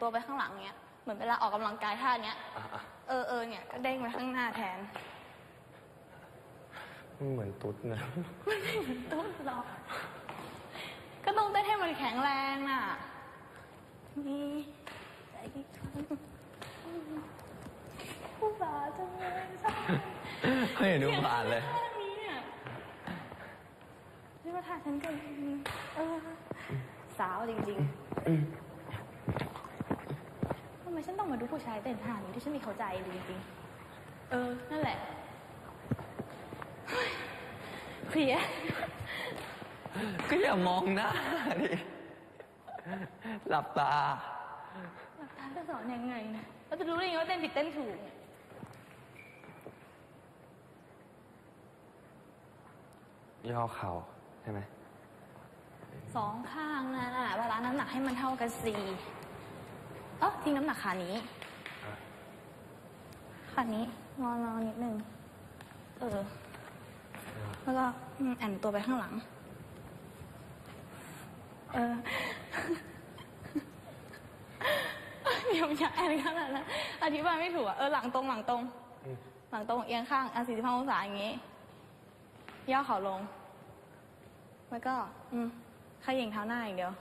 ตัวไปข้างหลังเนี้ย เหมือนเวลาออกกำลังกายท่าเนี้ย อะอะเออเออเนี่ยก็เด้งไปข้างหน้าแทน มันเหมือนตุ๊ดนะตุ๊ดหรอก็ต้องเต้นให้มันแข็งแรงน่ะ มีใจผู้บ่าวจังเลยสักเฮ้ยดูผ่านเลย ท่านี้อะนี่ว่าท่าฉันก็เออสาวจริงๆทำ ไมฉันต้องมาดูผู้ชายเต้นท่านี้ที่ฉันไม่เข้าใจเลยจริงๆ เออ นั่นแหละเฮ้ยเพลียก็อย่ามองหน้าดิหลับตา หลักฐานจะสอนยังไงนะเราจะรู้ได้ยังไงว่าเต้นผิดเต้นถูก ย่อเข่าใช่ไหม สองข้างนะเวลาน้ำหนักให้มันเท่ากันสี่เออทิ้งน้ำหนักขานี้ขานี้งอนอนิดนึง เออ แล้วก็อืมแอนตัวไปข้างหลัง เออเดี๋ยวอย่าแอนขนาดนั้นอธิบายไม่ถูกอะเออหลังตรงหลังตรงอืมหลังตรงเอียงข้างอะสี่สิบห้าองศาอย่างงี้ ย่อเข่าลง แล้วก็ อืมขยิงเท้าหน้าอย่างเดียว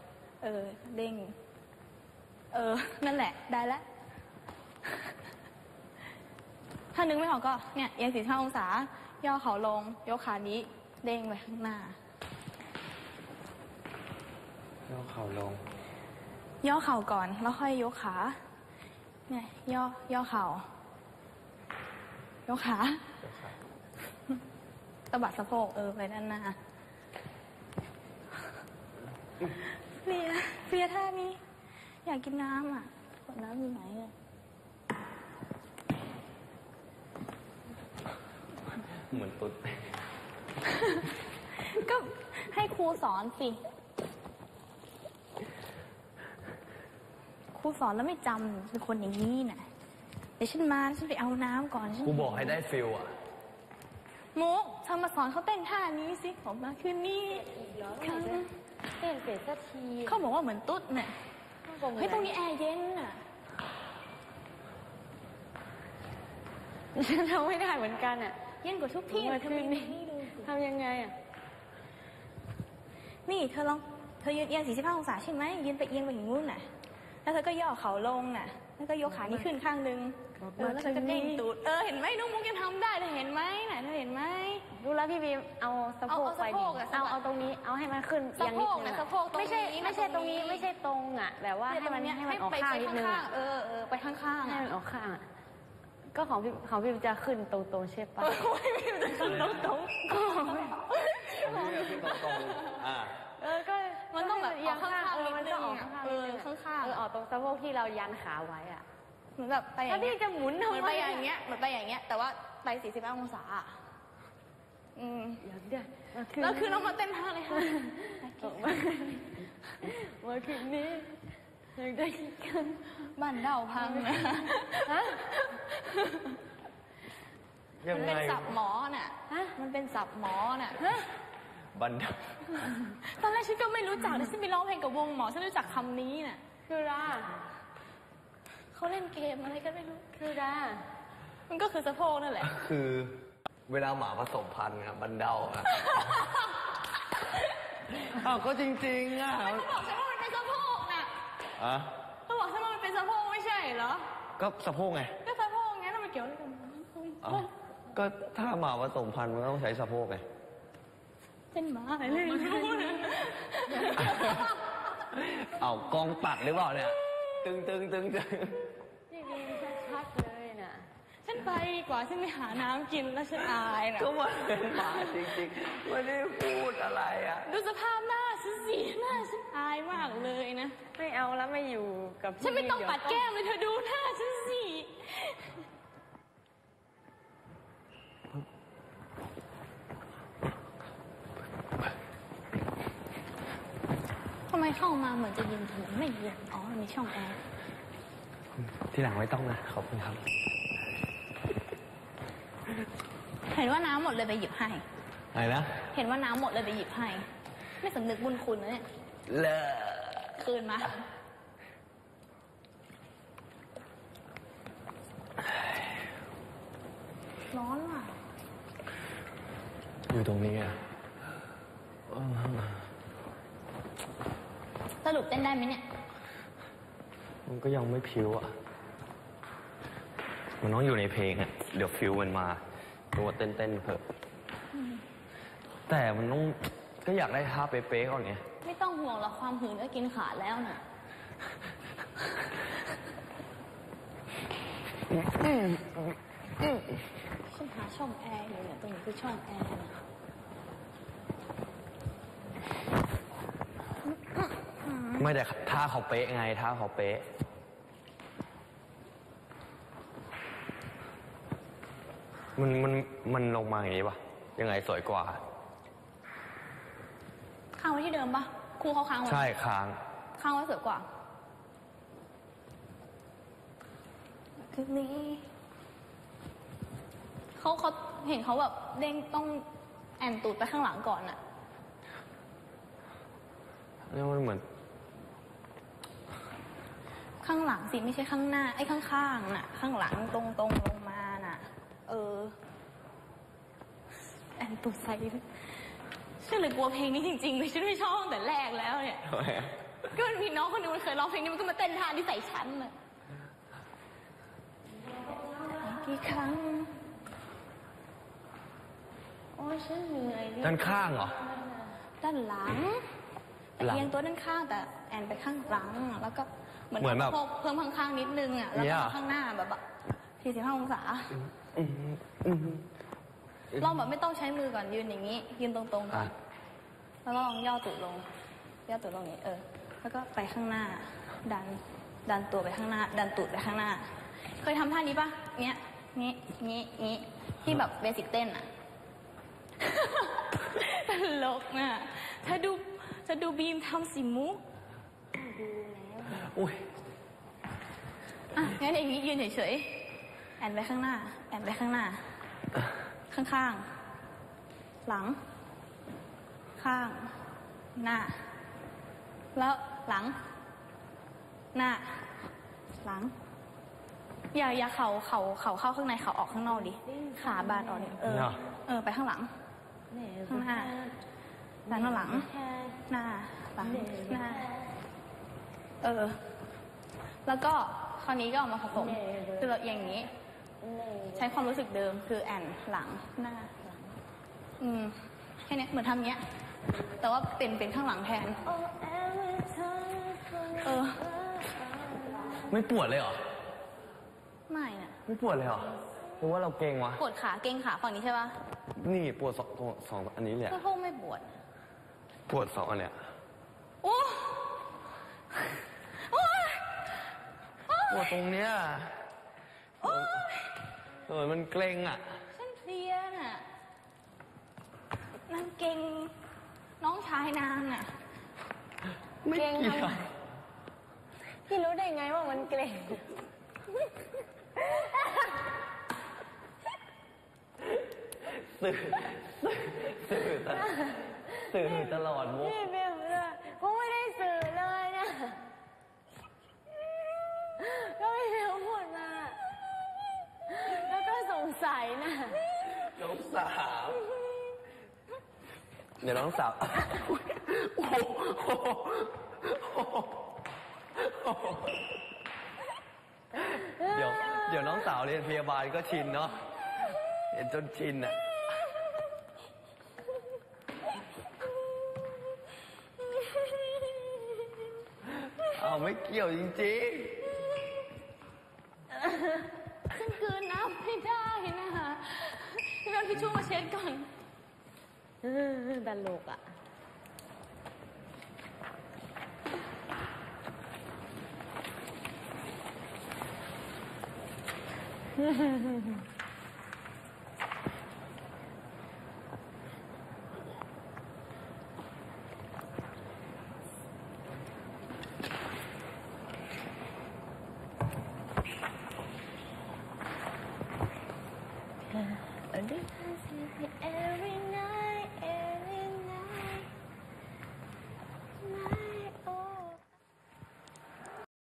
เออ เด้ง เออ นั่นแหละ ได้แล้ว ถ้านึกไม่ออกก็ เนี่ย เอียงสี่สิบห้าองศา ย่อเข่าลง ยกขานี้ เด้งไปข้างหน้า ย่อเข่าลง ย่อเข่าก่อน แล้วค่อยยกขา เนี่ย ย่อ ย่อเข่า ยกขาย่อเข่าสะบัดสะโพก เออ ไปด้านหน้าเฟียเฟียท่านี้ อยากกินน้ำอะขวดน้ำอยู่ไหนอะเหมือนตุ๊ดก็ให้ครูสอนสิครูสอนแล้วไม่จำเป็นคนอย่างนี้น่ะเดี๋ยวฉันมาฉันไปเอาน้ำก่อนฉันกูบอกให้ได้ฟิลอะมุกเธอมาสอนเขาเต้นท่านี้สิผมมาคืนนี้ครั้งเต้นเสร็จสักทีเขาบอกว่าเหมือนตุ๊ดเนี่ย เฮ้ยตรงนี้แอร์เย็นน่ะฉันทำไม่ได้เหมือนกันอะ เย็นกว่าทุกที่เมื่อเธอคืนมีนี้ทำยังไงอะ นี่เธอลอง เธอยืนเอียง 45 องศาใช่ไหมยืนไปเอียงไปอย่างงู้นน่ะ แล้วเธอก็ย่อเข่าลงน่ะ แล้วก็ยกขานี้ขึ้นข้างนึง เออแล้วเธอก็เด้งตูด เออเห็นไหมน้องมุกยังทำได้เธอเห็นไหมน่ะเธอเห็นไหม รู้แล้วพี่บีมเอาสะโพกเอาเอาไปสะโพกอะเอาสะบัดเอาตรงนี้เอาให้มันขึ้นสะโพกเอียงนิดนึงนะสะโพกตรงไม่ใช่นี้ไม่ใช่มาตตรรงงนี้นี้ ไม่ใช่ตรงอะแบบว่าให้มันเยให้มันออกไปข้างนิดนึงข้างๆเออเออไปข้างๆให้อะมันออกข้างอะก็ของพี่ของพี่บีมจะขึ้นตรงๆใช่ปะ โอ้ยไม่จะขึ้นตรงตรงขึ้นตรงๆอ่า เออ ก็มันต้องแบบเอียงข้างออกข้างๆเออมันต้องออกนิดนึงอะข้างๆเออนิดนึงอะข้างๆ เออออกตรงสะโพกที่เรายันขาไว้อะ เหมือนแบบไปอแล้ย่าวงพี่เงี้ยจะหมุนเหทำมือนไมไปอย่างเงี้ยเหมือนไปอย่างเงี้ย แต่ว่าไป 45 องศาอะอืมอยากได้มาแล้วคือเรามาเต้นท่าเลยค่ะมามาคืนนี้อยากได้กินกันบ้านเดาพังนะฮะยัมังนไงเป็นศัพท์หมอน่ะฮะมันเป็นศัพท์หมอน่ะ บันดาตอนแรกฉันก็ไม่รู้จักแต่ฉันไปร้องเพลงกับวงหมอฉันรู้จักคำนี้น่ะ คือรา เขาเล่นเกมอะไรก็ไม่รู้คือรามันก็คือสะโพกนั่นแหละ คือเวลาหมาผสมพันธุ์ครับบันเดาอะอ้าวก็จริงๆอะเขาบอกฉันว่ามันเป็นสะโพกน่ะอะเขาบอกฉันว่ามันเป็นสะโพกไม่ใช่เหรอ ก็สะโพกไง ก็สะโพกงั้นแล้วมันเกี่ยวอะไรกันเอ้าก็ถ้าหมาผสมพันธุ์มันก็ต้องใช้สะโพกไง เป็นหมาอะไรเลยไม่รู้นะเอากองปัดหรือเปล่าเนี่ย ตึงตึงตึงตึง พี่บีมชัดๆเลยน่ะ ฉัน ไปดีกว่าฉันไปหาน้ำกินแล้วฉันอายน่ะก็มันเป็นหมาจริงๆไม่ได้พูดอะไรอะ ดูสภาพหน้าฉันสิหน้าฉันอายมากเลยนะ ไม่เอาแล้วไม่อยู่กับพี่ฉันไม่ต้องบีปัดแก้มเลยเธอดูหน้าฉันสิทำไมเข้ามาเหมือนจะเย็นถึงไม่เย็นอ๋อมันมีช่องแอร์ ที่หลังไม่ต้องนะ ขอบคุณครับ ห็นว่าน้ำหมดเลยไปหยิบให้ อะไรนะเห็นว่าน้ำหมดเลยไปหยิบให้ ไม่สำนึกบุญคุณนะเนี่ยเลิกคืนมา ร้อนว่ะ อยู่ตรงนี้อ่สรุปเต้นได้ไหมเนี่ย มันก็ยังไม่พิวอะ มันน้องอยู่ในเพลงอะ เดี๋ยวฟิวมันมา ตัวเต้นๆเพิ่มแต่มันต้องก็อยากได้ท่าเป๊ะๆก่อนไง ไม่ต้องห่วงหรอกความหื่นก็กินขาดแล้วน่ะ ฉันหาช่องแอร์อยู่เนี่ยตรงนี้คือช่องแอร์เนี่ยไม่แต่ท่าเขาเป๊ะไงท่าเขาเป๊ะ มันมันมันลงมาอย่างนี้ปะยังไงสวยกว่า ค้างไว้ที่เดิมปะครูเขาค้างไว้ใช่ค้าง ค้างไว้สวยกว่าคลิปนี้เขาเขาเห็นเขาแบบเด้งต้องแอนตูดไปข้างหลังก่อนน่ะแล้วมันเหมือน ข้างหลังสิไม่ใช่ข้างหน้าไอ้ข้างๆน่ะ ข้างหลังตรงตรงๆลงมาน่ะเออแอนตูดใส่ฉันเลยกลัวเพลงนี้จริงๆเลยฉันไม่ชอบตั้งแต่แรกแล้วเนี่ยก็มันมีน้องคนหนึงมันเคยร้องเพลงนี้มันก็มาเต้นท่าที่ใส่ฉันเลยกี่ครั้ง โอ้ยฉันเหนื่อยเลยด้านข้างเหรอด้านหลังแต่หลังเอียงตัวด้านข้างแต่แอนไปข้างหลังแล้วก็เหมือนเหมือนแบบสะโพกเพิ่มข้างๆนิดนึงอะแล้วเนี่ก็ยมาข้างหน้าแบบแบบสี่สิบห้าองศาอืมอืม ลองแบบไม่ต้องใช้มือก่อนยืนอย่างนี้ ยืนตรงๆก่ออะนแล้วก็ลองย่อตูดลง ย่อตูดลงอย่างนี้เออ แล้วก็ไปข้างหน้า ดัน ดันตัวไปข้างหน้า ดันตูดไปข้างหน้า เคยทำท่านี้ปะเนี้ยงี้งี้งี้ที่แบบเบสิกเต้นอะตลกน่ะถ้าดูถ้าดูบีมทำสิมุกอุ้ยอะงั้นอย่างนี้ยืนเฉยๆแอนไปข้างหน้า แอนไปข้างหน้า ข้างๆหลัง ข้าง หน้า แล้วหลัง หน้า หลัง อย่าอย่าเข่าเข่าเข่าเข้าข้างในเข่าออกข้างนอกดิ ขาบานออกดิเออเนี่ยเออ ไปข้างหลัง ข้างหน้าหลังข้างหลัง หน้า หลัง หน้า เออ แล้วก็คราวนี้ก็เอามาผสมคือเราอย่างนี้ ใช้ความรู้สึกเดิมคือแอนหลังหน้าหลัง อืมแค่เนี้ยเหมือนทำเนี้ย แต่ว่าเป็นเป็นข้างหลังแทน เออ ไม่ปวดเลยเหรอ ไม่น่ะไม่ปวดเลยเหรอหรือว่าเราเก่งวะ ปวดขาเกร็งขาฝั่งนี้ใช่ปะนี่ปวดสองตัวสองอันนี้เลยอะก็โทษไม่ปวด ปวดสองอันเนี้ยโอ้โอ้ยปวดตรงเนี้ย เออมันเกร็งอะ ฉันเพลียน่ะนางเก่งน้องชายนางน่ะ ไม่เกร็งเกี่ยวทำไมพี่รู้ได้ไงว่ามันเกร็งสื่อสื่อตลอดสื่อตลอดมุก พี่เบลเลยเขาไม่ได้สื่อเลยนะ ก็ไม่เบลพูดมา แล้วก็สงสัยนะ น้อง สาว เดี๋ยวน้องสาวโอ้โหเดี๋ยวเดี๋ยวน้องสาวเรียนพยาบาลก็ชินเนาะเห็นจนชินอะ เอาไม่เกี่ยวจริงฉั ทิชชู่มาเช็ดก่อนตลกอะๆ